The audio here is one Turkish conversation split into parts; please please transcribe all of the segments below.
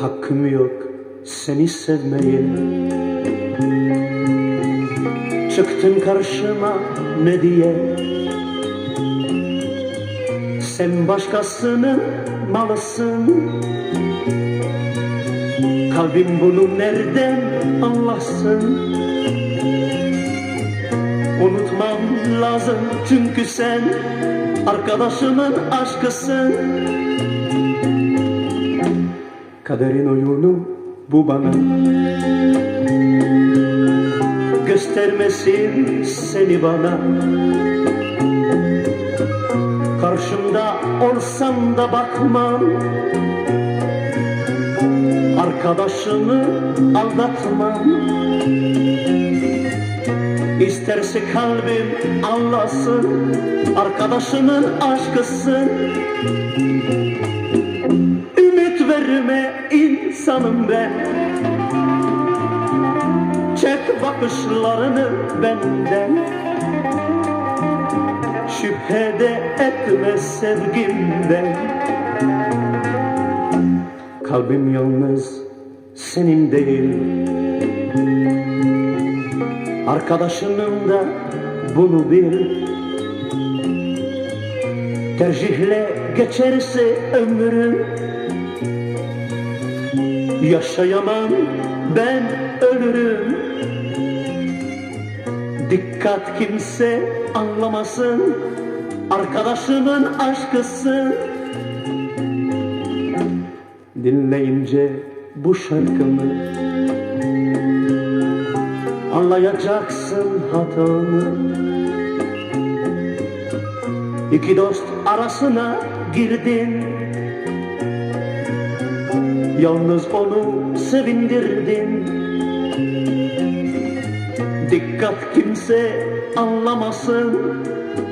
hakkım yok seni sevmeye Çıktın karşıma ne diye? Sen başkasının malısın. Kalbim bunu nereden anlasın? Unutmam lazım çünkü sen Arkadaşımın aşkısın Kaderin oyunu bu bana. Göstermesin seni bana. Karşımda olsam da bakmam. Arkadaşımı aldatmam. İsterse kalbim anlasın Arkadaşımın aşkısın Verme insanım ben Çek bakışlarını benden. Şüphede etme sevgimden. Kalbim yalnız senin değil. Arkadaşının da bunu bil. Tercihle geçerse ömrüm Yaşayamam ben ölürüm. Dikkat kimse anlamasın Arkadaşımın aşkısın Dinleyince bu şarkımı Anlayacaksın hatanı İki dost arasına girdin Yalnız onu sevindirdin Dikkat kimse anlamasın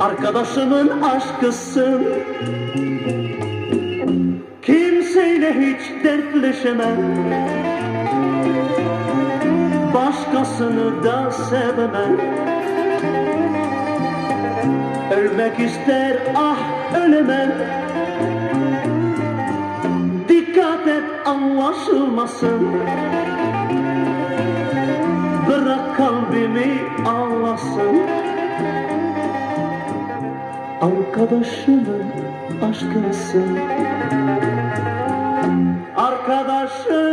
Arkadaşımın aşkısın Kimseyle hiç dertleşemem. Başkasını da sevmem. Ölmek ister ah ölemem sebep anlaşılmasın. Bırak kalbimi ağlasın. Arkadaşının aşkısın Arkadaşın